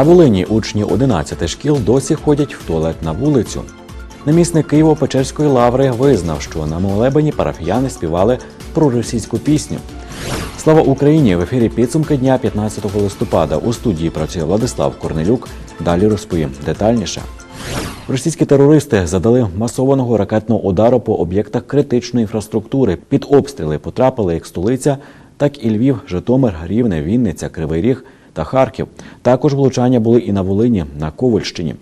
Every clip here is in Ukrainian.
На Волині учні 11 шкіл досі ходять в туалет на вулицю. Намісник Києво-Печерської лаври визнав, що на молебені парафіяни співали проросійську пісню. Слава Україні! В ефірі підсумки дня 15 листопада. У студії працює Владислав Корнелюк. Далі розповім детальніше. Російські терористи задали масованого ракетного удару по об'єктах критичної інфраструктури. Під обстріли потрапили як столиця, так і Львів, Житомир, Рівне, Вінниця, Кривий Ріг та Харків. Також влучання були і на Волині, на Ковальщині.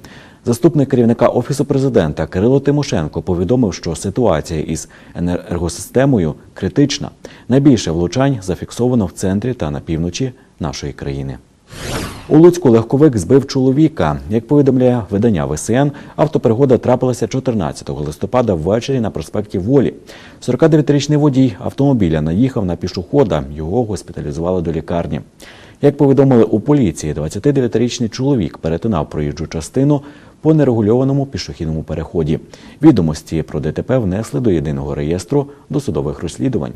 Заступник керівника офісу президента Кирило Тимошенко повідомив, що ситуація із енергосистемою критична. Найбільше влучань зафіксовано в центрі та на півночі нашої країни. У Луцьку легковик збив чоловіка. Як повідомляє видання ВСН, автопригода трапилася 14 листопада ввечері на проспекті Волі. 49-річний водій автомобіля наїхав на пішохода. Його госпіталізували до лікарні. Як повідомили у поліції, 29-річний чоловік перетинав проїжджу частину по нерегульованому пішохідному переході. Відомості про ДТП внесли до єдиного реєстру досудових розслідувань.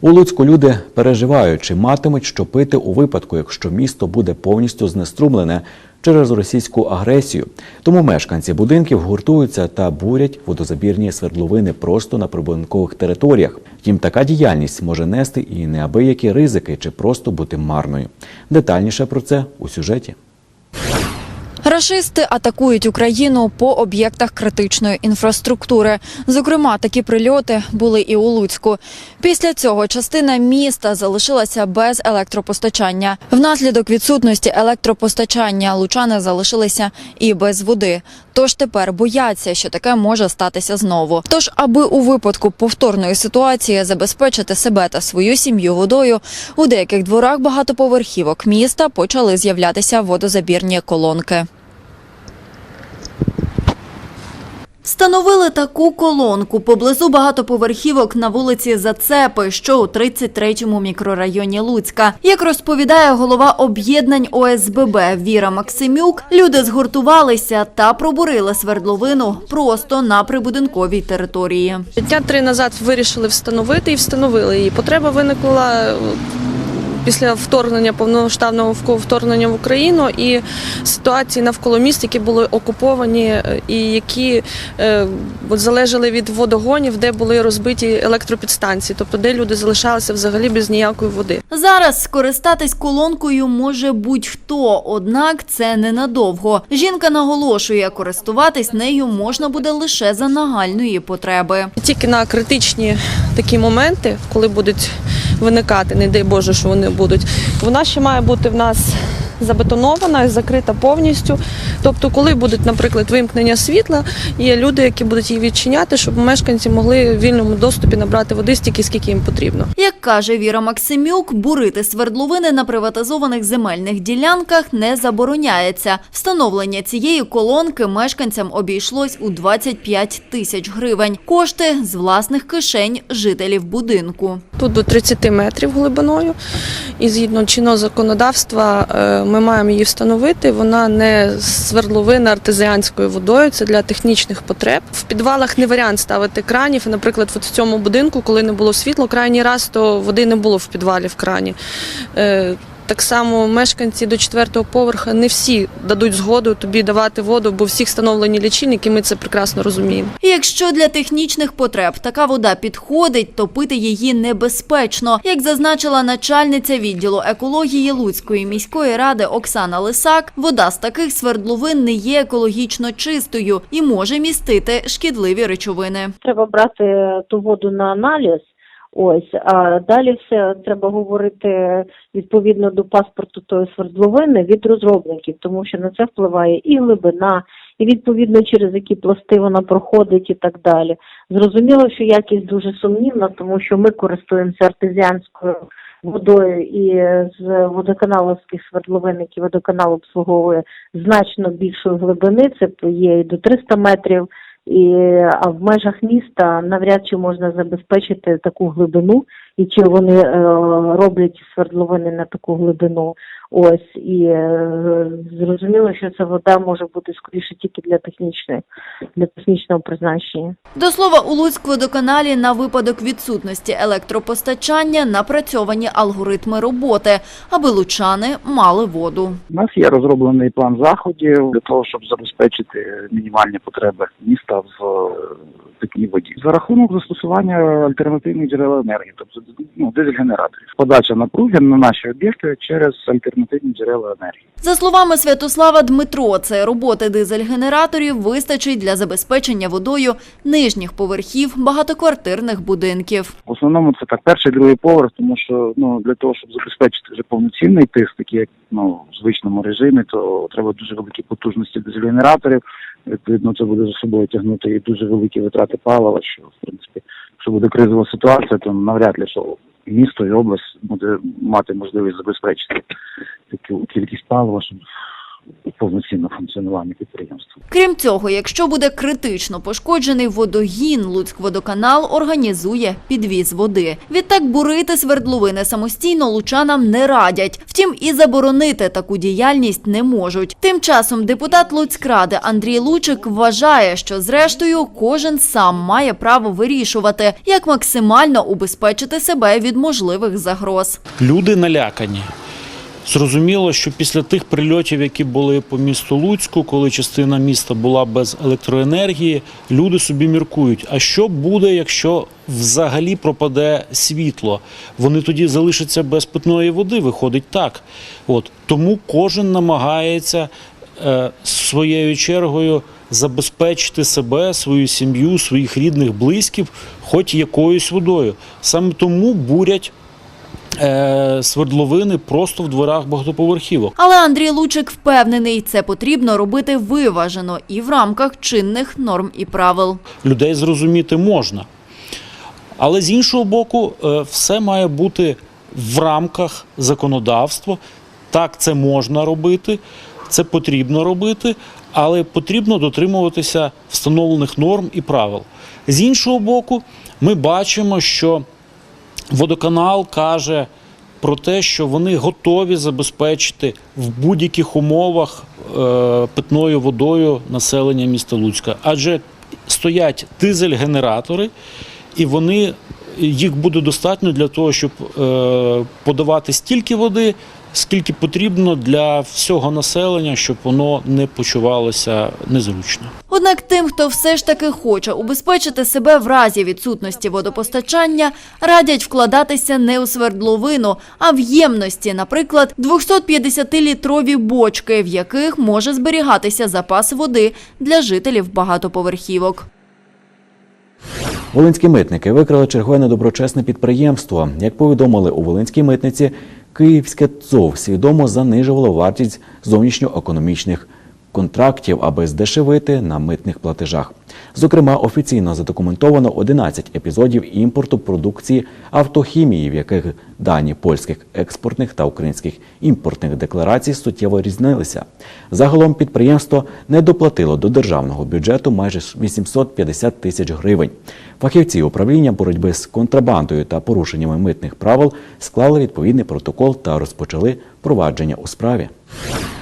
У Луцьку люди переживають, чи матимуть що пити у випадку, якщо місто буде повністю знеструмлене через російську агресію. Тому мешканці будинків гуртуються та бурять водозабірні свердловини просто на прибудинкових територіях. Втім, така діяльність може нести і неабиякі ризики чи просто бути марною. Детальніше про це у сюжеті. Рашисти атакують Україну по об'єктах критичної інфраструктури. Зокрема, такі прильоти були і у Луцьку. Після цього частина міста залишилася без електропостачання. Внаслідок відсутності електропостачання лучани залишилися і без води. Тож тепер бояться, що таке може статися знову. Тож, аби у випадку повторної ситуації забезпечити себе та свою сім'ю водою, у деяких дворах багатоповерхівок міста почали з'являтися водозабірні колонки. Встановили таку колонку поблизу багатоповерхівок на вулиці Зацепи, що у 33-му мікрорайоні Луцька. Як розповідає голова об'єднань ОСББ Віра Максимюк, люди згуртувалися та пробурили свердловину просто на прибудинковій території. Дня три назад вирішили встановити і встановили її. Потреба виникла після вторгнення повномасштабного вко- вторгнення в Україну і ситуації навколо міст, які були окуповані е, і які е, от залежали від водогонів, де були розбиті електропідстанції, тобто де люди залишалися взагалі без ніякої води. Зараз скористатись колонкою може будь-хто, однак це ненадовго. Жінка наголошує, користуватись нею можна буде лише за нагальної потреби. Тільки на критичні такі моменти, коли будуть виникати, не дай Боже, що вони будуть, вона ще має бути в нас забетонована і закрита повністю. Тобто, коли будуть, наприклад, вимкнення світла, є люди, які будуть її відчиняти, щоб мешканці могли в вільному доступі набрати води стільки, скільки їм потрібно. Як каже Віра Максимюк, бурити свердловини на приватизованих земельних ділянках не забороняється. Встановлення цієї колонки мешканцям обійшлось у 25 тисяч гривень. Кошти з власних кишень жителів будинку. Тут до 30 метрів глибиною, і згідно чинного законодавства е, ми маємо її встановити. Вона не свердловина артезіанською водою, це для технічних потреб. В підвалах не варіант ставити кранів. Наприклад, от в цьому будинку, коли не було світла, крайній раз, то води не було в підвалі в крані. Так само мешканці до четвертого поверха не всі дадуть згоду тобі давати воду, бо всіх встановлені лічильники, ми це прекрасно розуміємо. І Якщо для технічних потреб така вода підходить, то пити її небезпечно. Як зазначила начальниця відділу екології Луцької міської ради Оксана Лисак, вода з таких свердловин не є екологічно чистою і може містити шкідливі речовини. треба брати ту воду на аналіз. Ось, а далі все треба говорити відповідно до паспорту тої свердловини від розробників, тому що на це впливає і глибина, і відповідно через які пласти вона проходить і так далі. Зрозуміло, що якість дуже сумнівна, тому що ми користуємося артезіанською водою і з водоканаловських свердловин, які водоканал обслуговує значно більшої глибини, це є і до 300 метрів. І а в межах міста навряд чи можна забезпечити таку глибину, і чи вони е, роблять свердловини на таку глибину. Ось і е, зрозуміло, що ця вода може бути скоріше тільки для технічної для технічного призначення. До слова, у Луцькводоканалі на випадок відсутності електропостачання напрацьовані алгоритми роботи, аби лучани мали воду. У нас є розроблений план заходів для того, щоб забезпечити мінімальні потреби міста в питній воді за рахунок застосування альтернативних джерел енергії, тобто ну, дизель-генераторів. Подача напруги на наші об'єкти через альтернативні джерела енергії. За словами Святослава Дмитро, це роботи дизель-генераторів вистачить для забезпечення водою нижніх поверхів багатоквартирних будинків. В основному це так перший другий поверх, тому що ну для того, щоб забезпечити вже повноцінний тиск, такий як ну в звичному режимі, то треба дуже великі потужності дизель-генераторів. Відповідно, це буде за собою тягнути і дуже великі витрати палива. Що в принципі, якщо буде кризова ситуація, то навряд ли що місто і область буде мати можливість забезпечити таку кількість палива, щоб повноцінне функціонування підприємства. Крім цього, якщо буде критично пошкоджений водогін, Луцькводоканал організує підвіз води. Відтак бурити свердловини самостійно лучанам не радять. Втім, і заборонити таку діяльність не можуть. Тим часом депутат Луцькради Андрій Лучик вважає, що зрештою кожен сам має право вирішувати, як максимально убезпечити себе від можливих загроз. Люди налякані. Зрозуміло, що після тих прильотів, які були по місту Луцьку, коли частина міста була без електроенергії, люди собі міркують, а що буде, якщо взагалі пропаде світло? Вони тоді залишаться без питної води, виходить так. От. Тому кожен намагається е, своєю чергою забезпечити себе, свою сім'ю, своїх рідних, близьких, хоч якоюсь водою. Саме тому бурять свердловини просто в дворах багатоповерхівок. Але Андрій Лучик впевнений, це потрібно робити виважено і в рамках чинних норм і правил. Людей зрозуміти можна. Але з іншого боку, е, все має бути в рамках законодавства. Так, це можна робити, це потрібно робити, але потрібно дотримуватися встановлених норм і правил. З іншого боку, ми бачимо, що водоканал каже про те, що вони готові забезпечити в будь-яких умовах е, питною водою населення міста Луцька. Адже стоять дизель-генератори, і вони їх буде достатньо для того, щоб е, подавати стільки води, скільки потрібно для всього населення, щоб воно не почувалося незручно. Однак тим, хто все ж таки хоче убезпечити себе в разі відсутності водопостачання, радять вкладатися не у свердловину, а в ємності, наприклад, 250-літрові бочки, в яких може зберігатися запас води для жителів багатоповерхівок. Волинські митники викрили чергове недоброчесне підприємство. Як повідомили у Волинській митниці, Київське ЦОВ свідомо занижувало вартість зовнішньоекономічних контрактів, аби здешевити на митних платежах. Зокрема, офіційно задокументовано 11 епізодів імпорту продукції автохімії, в яких дані польських експортних та українських імпортних декларацій суттєво різнилися. Загалом підприємство не доплатило до державного бюджету майже 850 тисяч гривень. Фахівці управління боротьби з контрабандою та порушеннями митних правил склали відповідний протокол та розпочали провадження у справі.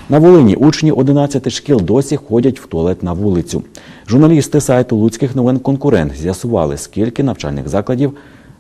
На Волині учні 11 шкіл досі ходять в туалет на вулицю. Журналісти сайту Луцьких новин Конкурент з'ясували, скільки навчальних закладів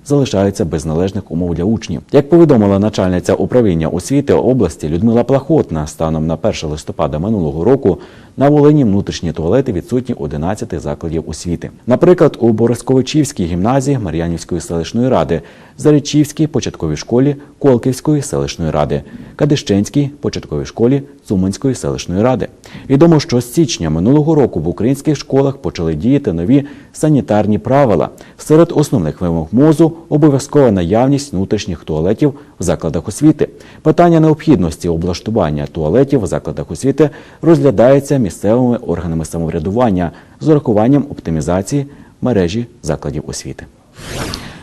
залишаються без належних умов для учнів. Як повідомила начальниця управління освіти області Людмила Плахотна, станом на 1 листопада минулого року на Волині внутрішні туалети відсутні 11 закладів освіти. Наприклад, у Борисковичівській гімназії Мар'янівської селищної ради, Заречівській початковій школі Колківської селищної ради, Кадищенській початковій школі Цуманської селищної ради. Відомо, що з січня минулого року в українських школах почали діяти нові санітарні правила. Серед основних вимог МОЗу обов'язкова наявність внутрішніх туалетів в закладах освіти. Питання необхідності облаштування туалетів в закладах освіти розглядається місцевими органами самоврядування з урахуванням оптимізації мережі закладів освіти.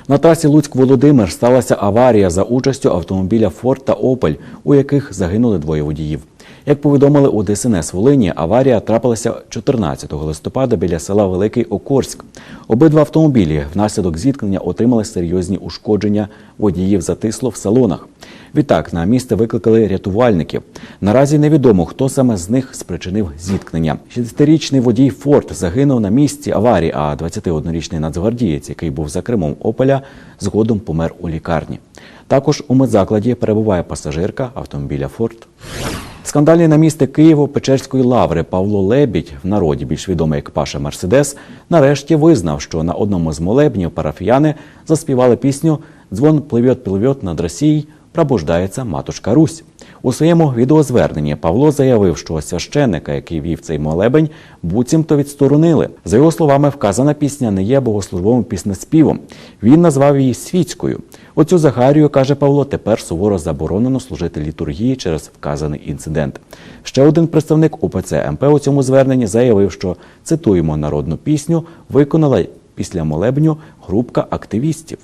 На трасі Луцьк-Володимир сталася аварія за участю автомобіля Форд та Опель, у яких загинули двоє водіїв. Як повідомили у ДСНС Волині, аварія трапилася 14 листопада біля села Великий Окорськ. Обидва автомобілі внаслідок зіткнення отримали серйозні ушкодження. Водіїв затисло в салонах. Відтак на місце викликали рятувальників. Наразі невідомо, хто саме з них спричинив зіткнення. 60-річний водій Форд загинув на місці аварії, а 21-річний нацгвардієць, який був за кермом Опеля, згодом помер у лікарні. Також у медзакладі перебуває пасажирка автомобіля Форд. Скандальний намісник Києво-Печерської лаври Павло Лебідь, в народі більш відомий як Паша Мерседес, нарешті визнав, що на одному з молебнів парафіяни заспівали пісню Дзвон пливет, пливет над Росією, пробуждається матушка Русь. У своєму відеозверненні Павло заявив, що священника, який вів цей молебень, буцімто відсторонили. За його словами, вказана пісня не є богослужбовим піснеспівом. Він назвав її світською. Оцю Захарію, каже Павло, тепер суворо заборонено служити літургії через вказаний інцидент. Ще один представник УПЦ МП у цьому зверненні заявив, що цитуємо народну пісню виконала після молебню групка активістів.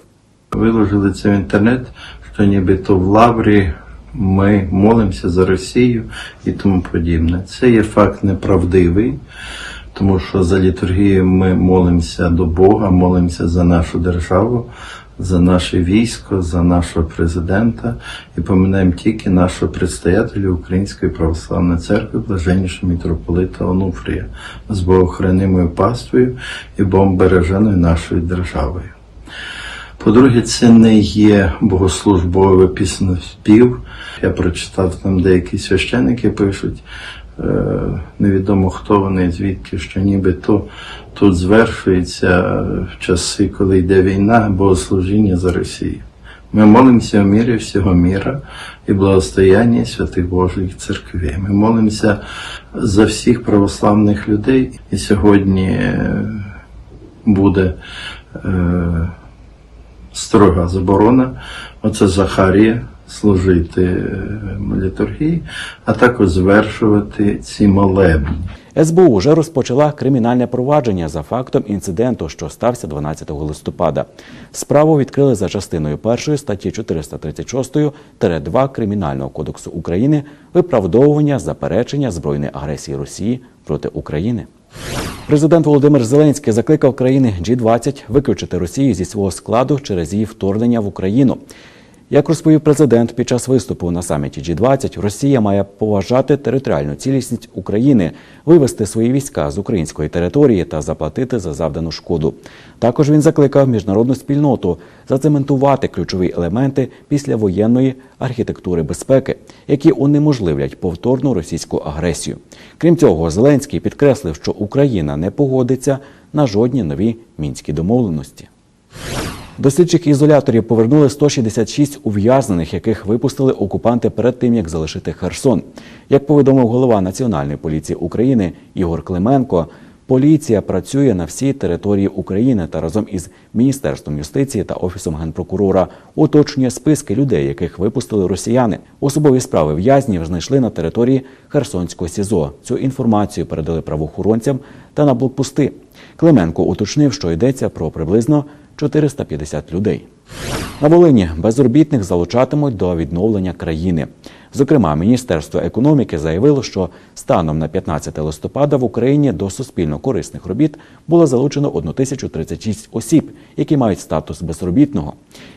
Виложили це в інтернет, що нібито в Лаврі ми молимося за Росію і тому подібне. Це є факт неправдивий, тому що за літургією ми молимося до Бога, молимося за нашу державу, за наше військо, за нашого президента і поминаємо тільки нашого предстоятеля Української православної церкви, блаженнішого митрополита Онуфрія, з богохранимою паствою і бомбереженою нашою державою. По-друге, це не є богослужбовий піснеспів. Я прочитав там деякі священники пишуть, е, невідомо хто вони, звідки, що нібито тут звершується в часи, коли йде війна, богослужіння за Росію. Ми молимося в мірі всього міра і благостояння святих Божих церквей. Ми молимося за всіх православних людей. І сьогодні е, буде е, строга заборона. Оце Захарія служити е, літургії, а також звершувати ці молебні. СБУ вже розпочала кримінальне провадження за фактом інциденту, що стався 12 листопада. Справу відкрили за частиною першої статті 436-2 Кримінального кодексу України виправдовування заперечення збройної агресії Росії проти України. Президент Володимир Зеленський закликав країни G20 виключити Росію зі свого складу через її вторгнення в Україну. Як розповів президент під час виступу на саміті G20, Росія має поважати територіальну цілісність України, вивести свої війська з української території та заплатити за завдану шкоду. Також він закликав міжнародну спільноту зацементувати ключові елементи післявоєнної архітектури безпеки, які унеможливлять повторну російську агресію. Крім цього, Зеленський підкреслив, що Україна не погодиться на жодні нові мінські домовленості. До слідчих ізоляторів повернули 166 ув'язнених, яких випустили окупанти перед тим, як залишити Херсон. Як повідомив голова Національної поліції України Ігор Клименко, поліція працює на всій території України та разом із Міністерством юстиції та Офісом генпрокурора уточнює списки людей, яких випустили росіяни. Особові справи в'язнів знайшли на території Херсонського СІЗО. Цю інформацію передали правоохоронцям та на блокпости. Клименко уточнив, що йдеться про приблизно 450 людей. На Волині безробітних залучатимуть до відновлення країни. Зокрема, Міністерство економіки заявило, що станом на 15 листопада в Україні до суспільно корисних робіт було залучено 1036 осіб, які мають статус безробітного.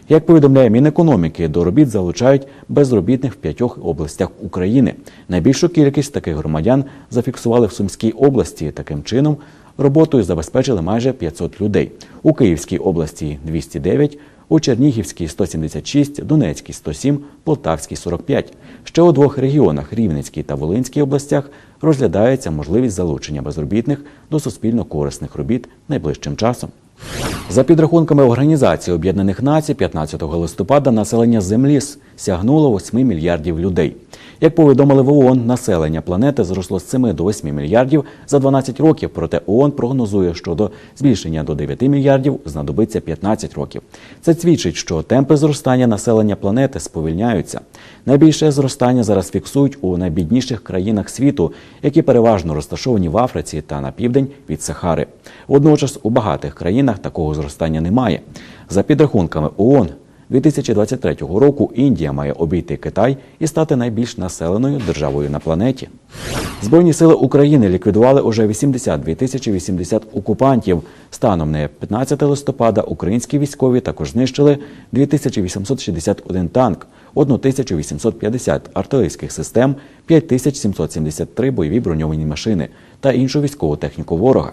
Як повідомляє Мінекономіки, до робіт залучають безробітних в п'ятьох областях України. Найбільшу кількість таких громадян зафіксували в Сумській області. Таким чином, роботою забезпечили майже 500 людей. У Київській області 209, у Чернігівській 176, Донецькій 107, Полтавській 45. Ще у двох регіонах Рівненській та Волинській областях розглядається можливість залучення безробітних до суспільно корисних робіт найближчим часом. За підрахунками Організації Об'єднаних Націй, 15 листопада населення Землі сягнуло 8 мільярдів людей. Як повідомили в ООН, населення планети зросло з 7 до 8 мільярдів за 12 років. Проте ООН прогнозує, що до збільшення до 9 мільярдів знадобиться 15 років. Це свідчить, що темпи зростання населення планети сповільняються. Найбільше зростання зараз фіксують у найбідніших країнах світу, які переважно розташовані в Африці та на південь від Сахари. Водночас у багатих країнах такого зростання немає. За підрахунками ООН, 2023 року Індія має обійти Китай і стати найбільш населеною державою на планеті. Збройні сили України ліквідували уже 82 тисячі 80 окупантів. Станом на 15 листопада українські військові також знищили 2861 танк, 1850 артилерійських систем, 5773 бойові броньовані машини та іншу військову техніку ворога.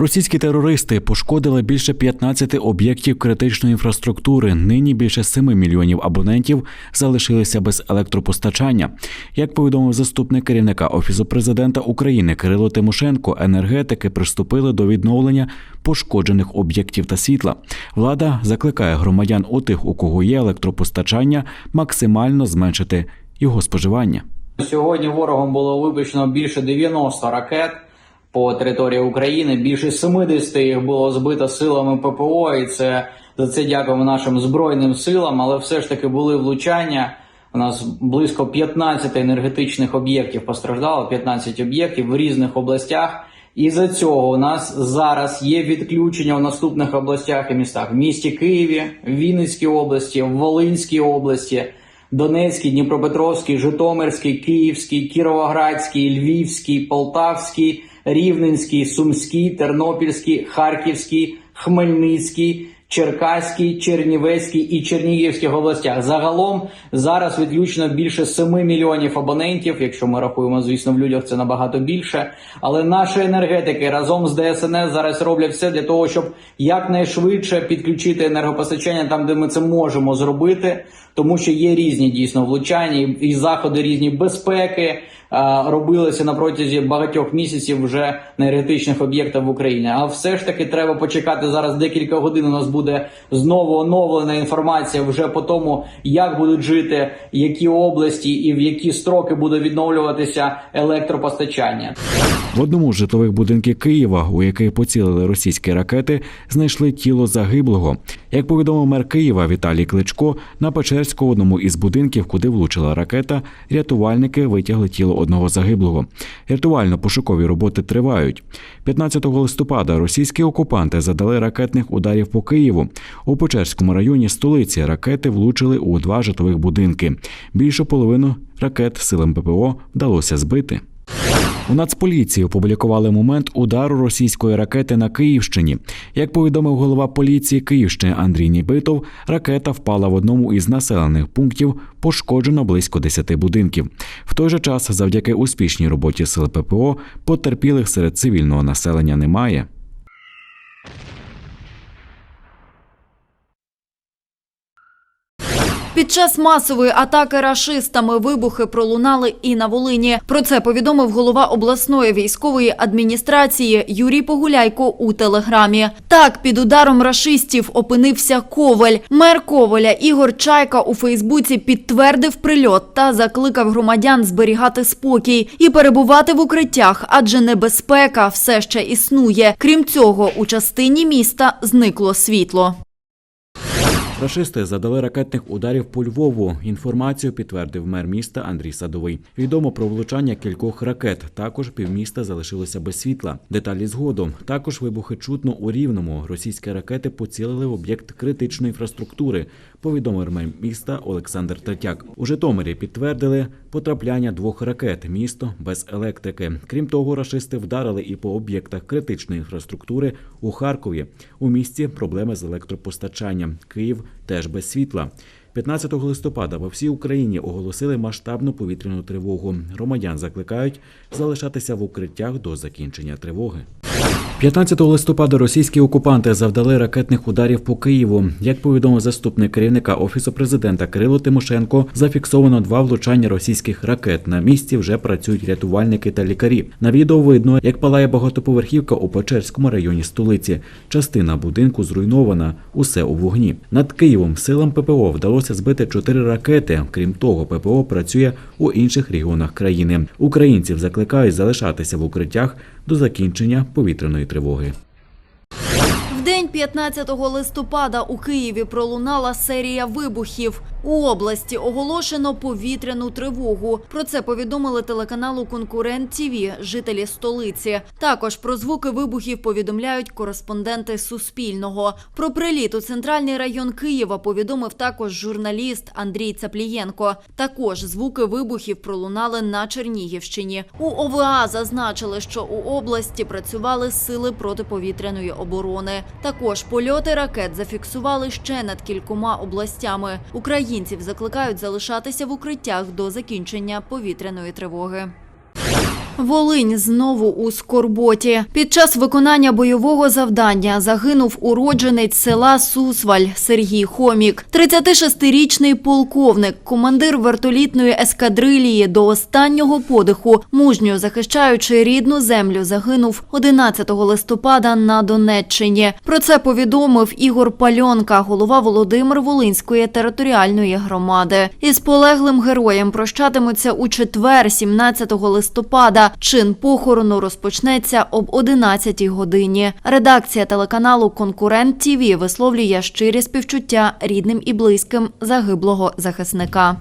Російські терористи пошкодили більше 15 об'єктів критичної інфраструктури. Нині більше 7 мільйонів абонентів залишилися без електропостачання. Як повідомив заступник керівника офісу президента України Кирило Тимошенко, енергетики приступили до відновлення пошкоджених об'єктів та світла. Влада закликає громадян у тих, у кого є електропостачання, максимально зменшити його споживання. Сьогодні ворогом було випущено більше 90 ракет по території України. Більше 70 їх було збито силами ППО, і це за це дякуємо нашим збройним силам. Але все ж таки були влучання. У нас близько 15 енергетичних об'єктів постраждало, 15 об'єктів в різних областях. І за цього у нас зараз є відключення в наступних областях і містах: в місті Києві, Вінницькій області, в Волинській області. Донецький, Дніпропетровський, Житомирський, Київський, Кіровоградський, Львівський, Полтавський, Рівненський, Сумський, Тернопільський, Харківський, Хмельницький, Черкаський, Чернівецький і Чернігівських областях. Загалом зараз відключено більше 7 мільйонів абонентів. Якщо ми рахуємо, звісно, в людях це набагато більше. Але наші енергетики разом з ДСНС зараз роблять все для того, щоб якнайшвидше підключити енергопостачання там, де ми це можемо зробити, тому що є різні дійсно влучання і заходи різні безпеки. А, Робилися на протязі багатьох місяців вже на енергетичних об'єктах в Україні. А все ж таки треба почекати зараз декілька годин. У нас буде знову оновлена інформація вже по тому, як будуть жити які області і в які строки буде відновлюватися електропостачання. В одному з житлових будинків Києва, у який поцілили російські ракети, знайшли тіло загиблого. Як повідомив мер Києва Віталій Кличко, на Печерську одному із будинків, куди влучила ракета, рятувальники витягли тіло одного загиблого. Рятувально-пошукові роботи тривають. 15 листопада російські окупанти задали ракетних ударів по Києву. У Печерському районі столиці ракети влучили у два житлових будинки. Більшу половину ракет силам ППО вдалося збити. У Нацполіції опублікували момент удару російської ракети на Київщині. Як повідомив голова поліції Київщини Андрій Нібитов, ракета впала в одному із населених пунктів, пошкоджено близько 10 будинків. В той же час, завдяки успішній роботі сил ППО, потерпілих серед цивільного населення немає. Під час масової атаки рашистами вибухи пролунали і на Волині. Про це повідомив голова обласної військової адміністрації Юрій Погуляйко у телеграмі. Так, під ударом рашистів опинився Коваль. Мер Коваля Ігор Чайка у Фейсбуці підтвердив прильот та закликав громадян зберігати спокій і перебувати в укриттях, адже небезпека все ще існує. Крім цього, у частині міста зникло світло. Рашисти задали ракетних ударів по Львову. Інформацію підтвердив мер міста Андрій Садовий. Відомо про влучання кількох ракет. Також півміста залишилося без світла. Деталі згодом. Також вибухи чутно у Рівному. Російські ракети поцілили в об'єкт критичної інфраструктури. Повідомив мер міста Олександр Третяк. У Житомирі підтвердили потрапляння двох ракет. Місто без електрики. Крім того, рашисти вдарили і по об'єктах критичної інфраструктури у Харкові. У місті проблеми з електропостачанням. Київ теж без світла. 15 листопада по всій Україні оголосили масштабну повітряну тривогу. Громадян закликають залишатися в укриттях до закінчення тривоги. 15 листопада російські окупанти завдали ракетних ударів по Києву. Як повідомив заступник керівника офісу президента Кирило Тимошенко, зафіксовано два влучання російських ракет. На місці вже працюють рятувальники та лікарі. На відео видно, як палає багатоповерхівка у Печерському районі столиці. Частина будинку зруйнована, усе у вогні. Над Києвом силам ППО вдалося збити чотири ракети. Крім того, ППО працює у інших регіонах країни. Українців закликають залишатися в укриттях до закінчення повітряної тривоги. В день 15 листопада у Києві пролунала серія вибухів. У області оголошено повітряну тривогу. Про це повідомили телеканалу Конкурент ТІВІ жителі столиці. Також про звуки вибухів повідомляють кореспонденти Суспільного. Про приліт у центральний район Києва повідомив також журналіст Андрій Цаплієнко. Також звуки вибухів пролунали на Чернігівщині. У ОВА зазначили, що у області працювали сили протиповітряної оборони. Також польоти ракет зафіксували ще над кількома областями. Українців закликають залишатися в укриттях до закінчення повітряної тривоги. Волинь знову у скорботі. Під час виконання бойового завдання загинув уродженець села Сусваль Сергій Хомік. 36-річний полковник, командир вертолітної ескадрилії до останнього подиху, мужньо захищаючи рідну землю, загинув 11 листопада на Донеччині. Про це повідомив Ігор Пальонка, голова Володимир Волинської територіальної громади. Із полеглим героєм прощатимуться у четвер, 17 листопада. Чин похорону розпочнеться об 11 годині. Редакція телеканалу Конкурент ТІВІ висловлює щирі співчуття рідним і близьким загиблого захисника.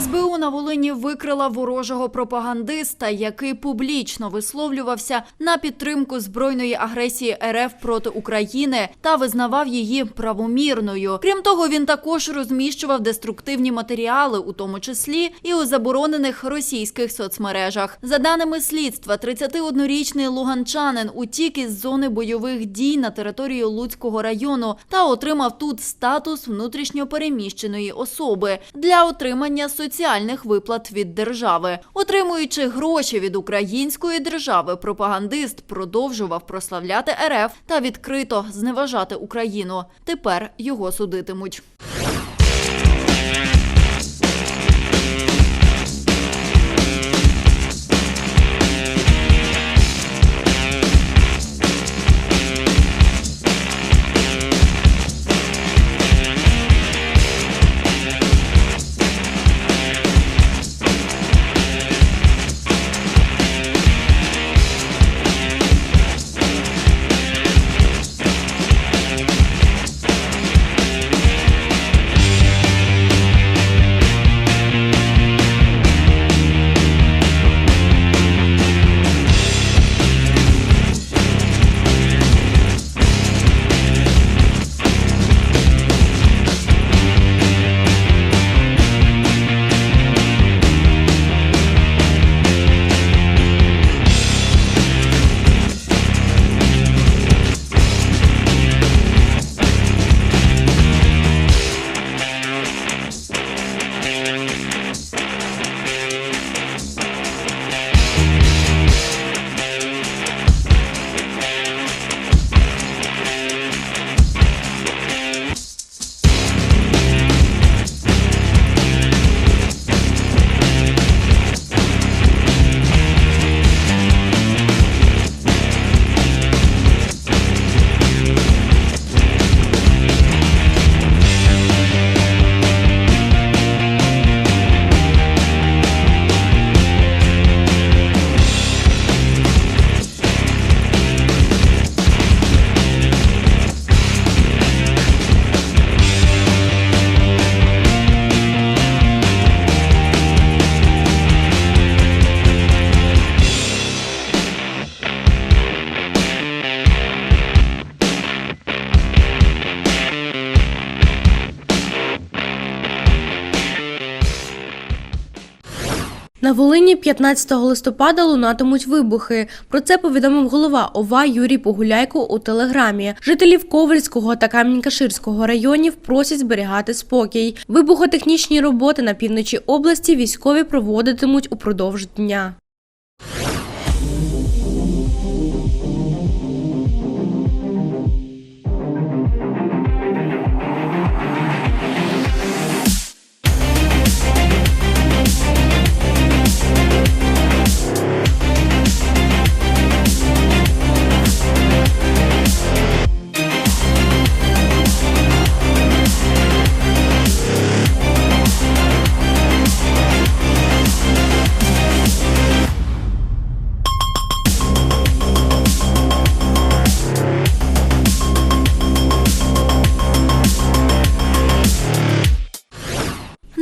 СБУ на Волині викрила ворожого пропагандиста, який публічно висловлювався на підтримку збройної агресії РФ проти України та визнавав її правомірною. Крім того, він також розміщував деструктивні матеріали, у тому числі і у заборонених російських соцмережах. За даними слідства, 31-річний луганчанин утік із зони бойових дій на територію Луцького району та отримав тут статус внутрішньопереміщеної особи для отримання соціальних виплат від держави. Отримуючи гроші від української держави, пропагандист продовжував прославляти РФ та відкрито зневажати Україну. Тепер його судитимуть. Волині 15 листопада лунатимуть вибухи. Про це повідомив голова ОВА Юрій Погуляйко у телеграмі. Жителів Ковальського та Камінь-Каширського районів просять зберігати спокій. Вибухотехнічні роботи на півночі області військові проводитимуть упродовж дня.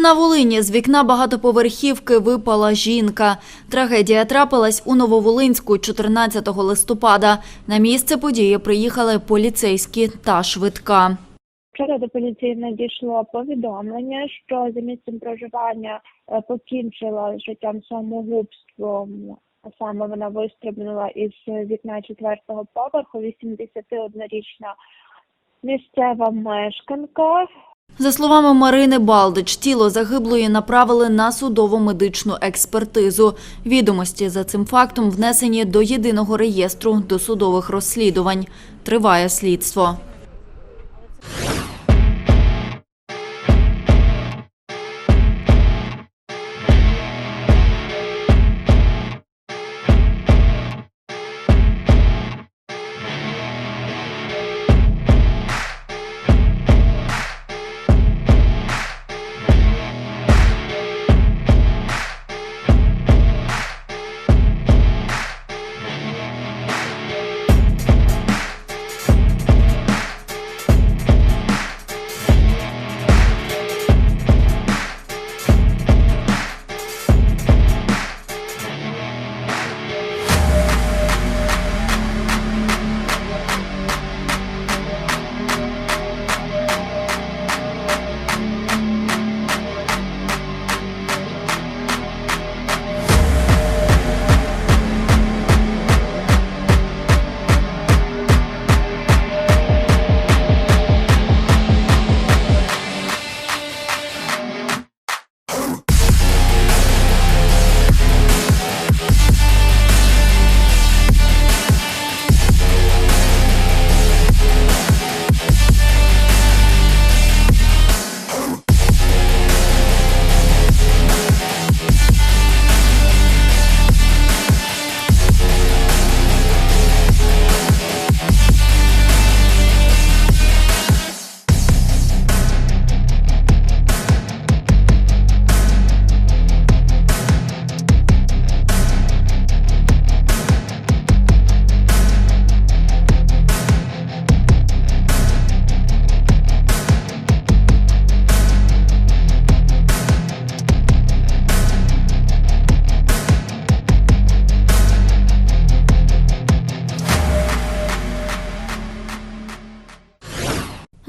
На Волині з вікна багатоповерхівки випала жінка. Трагедія трапилась у Нововолинську 14 листопада. На місце події приїхали поліцейські та швидка. Вчора до поліції надійшло повідомлення, що за місцем проживання е, покінчила життям самогубством. Саме вона вистрибнула із вікна четвертого поверху, 81-річна місцева мешканка. За словами Марини Балдич, тіло загиблої направили на судово-медичну експертизу. Відомості за цим фактом внесені до єдиного реєстру досудових розслідувань. Триває слідство.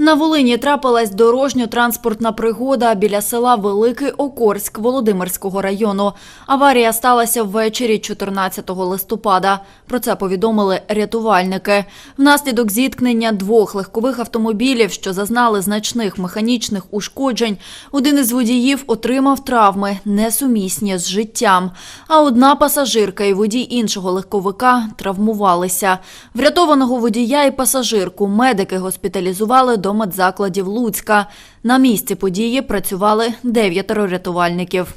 На Волині трапилась дорожньо-транспортна пригода біля села Великий Окорськ Володимирського району. Аварія сталася ввечері 14 листопада. Про це повідомили рятувальники. Внаслідок зіткнення двох легкових автомобілів, що зазнали значних механічних ушкоджень, один із водіїв отримав травми, несумісні з життям. А одна пасажирка і водій іншого легковика травмувалися. Врятованого водія і пасажирку медики госпіталізували до медзакладів Луцька. На місці події працювали дев'ятеро рятувальників.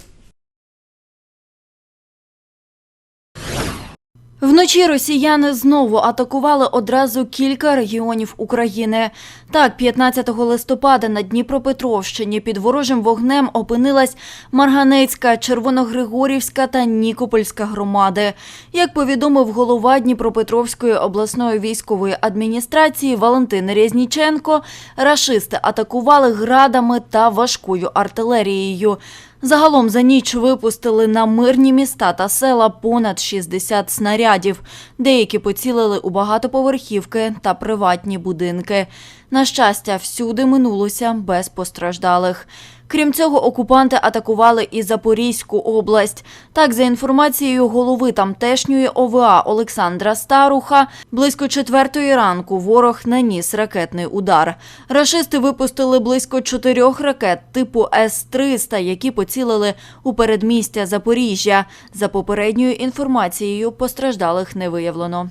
Вночі росіяни знову атакували одразу кілька регіонів України. Так, 15 листопада на Дніпропетровщині під ворожим вогнем опинилась Марганецька, Червоногригорівська та Нікопольська громади. Як повідомив голова Дніпропетровської обласної військової адміністрації Валентин Резніченко, рашисти атакували градами та важкою артилерією. Загалом за ніч випустили на мирні міста та села понад 60 снарядів. Деякі поцілили у багатоповерхівки та приватні будинки. На щастя, всюди минулося без постраждалих. Крім цього, окупанти атакували і Запорізьку область. Так, за інформацією голови тамтешньої ОВА Олександра Старуха, близько четвертої ранку ворог наніс ракетний удар. Рашисти випустили близько чотирьох ракет типу С-300, які поцілили у передмістя Запоріжжя. За попередньою інформацією, постраждалих не виявлено.